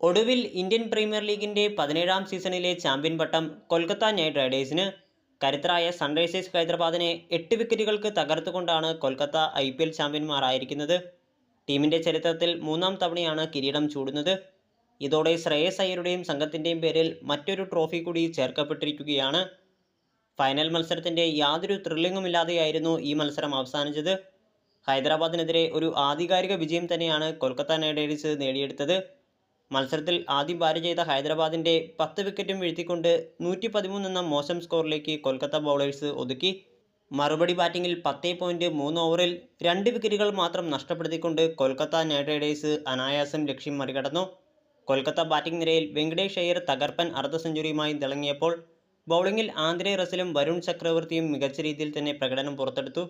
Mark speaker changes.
Speaker 1: ഒടുവിൽ Indian premier ലീഗിന്റെ പതിനേഴാം സീസണിലെ ചാമ്പ്യൻ പട്ടം കൊൽക്കത്ത നൈറ്റ് റൈഡേഴ്സിന് കരുത്തരായ സൺറൈസേഴ്സ് ഹൈദരാബാദിനെ എട്ട് വിക്കറ്റുകൾക്ക് തകർത്തുകൊണ്ടാണ് കൊൽക്കത്ത ഐ പി എൽ ചാമ്പ്യന്മാരായിരിക്കുന്നത്. ടീമിന്റെ ചരിത്രത്തിൽ മൂന്നാം തവണയാണ് കിരീടം ചൂടുന്നത്. ഇതോടെ ശ്രേയസ് അയ്യരുടെയും സംഘത്തിന്റെയും പേരിൽ മറ്റൊരു ട്രോഫി കൂടി ചേർക്കപ്പെട്ടിരിക്കുകയാണ്. ഫൈനൽ മത്സരത്തിന്റെ യാതൊരു ത്രില്ലിങ്ങും ഇല്ലാതെയായിരുന്നു ഈ മത്സരം അവസാനിച്ചത്. ഹൈദരാബാദിനെതിരെ ഒരു ആധികാരിക വിജയം തന്നെയാണ് കൊൽക്കത്ത നൈറ്റ് റൈഡേഴ്സ് നേടിയെടുത്തത്. മത്സരത്തിൽ ആദ്യം ബാറ്റ് ചെയ്ത ഹൈദരാബാദിന്റെ പത്ത് വിക്കറ്റും വീഴ്ത്തിക്കൊണ്ട് നൂറ്റി പതിമൂന്ന് എന്ന മോശം സ്കോറിലേക്ക് കൊൽക്കത്ത ബൗളേഴ്സ് ഒതുക്കി. മറുപടി ബാറ്റിങ്ങിൽ പത്തേ പോയിന്റ് മൂന്ന് ഓവറിൽ രണ്ട് വിക്കറ്റുകൾ മാത്രം നഷ്ടപ്പെടുത്തിക്കൊണ്ട് കൊൽക്കത്ത നൈറ്റ് റൈഡേഴ്സ് അനായാസം ലക്ഷ്യം മറികടന്നു. കൊൽക്കത്ത ബാറ്റിംഗ് നിരയിൽ വെങ്കടേഷ് അയ്യർ തകർപ്പൻ അർദ്ധ സെഞ്ചുറിയുമായി തിളങ്ങിയപ്പോൾ ബൗളിംഗിൽ ആന്ധ്രേ റസലും വരുൺ ചക്രവർത്തിയും മികച്ച രീതിയിൽ തന്നെ പ്രകടനം പുറത്തെടുത്തു.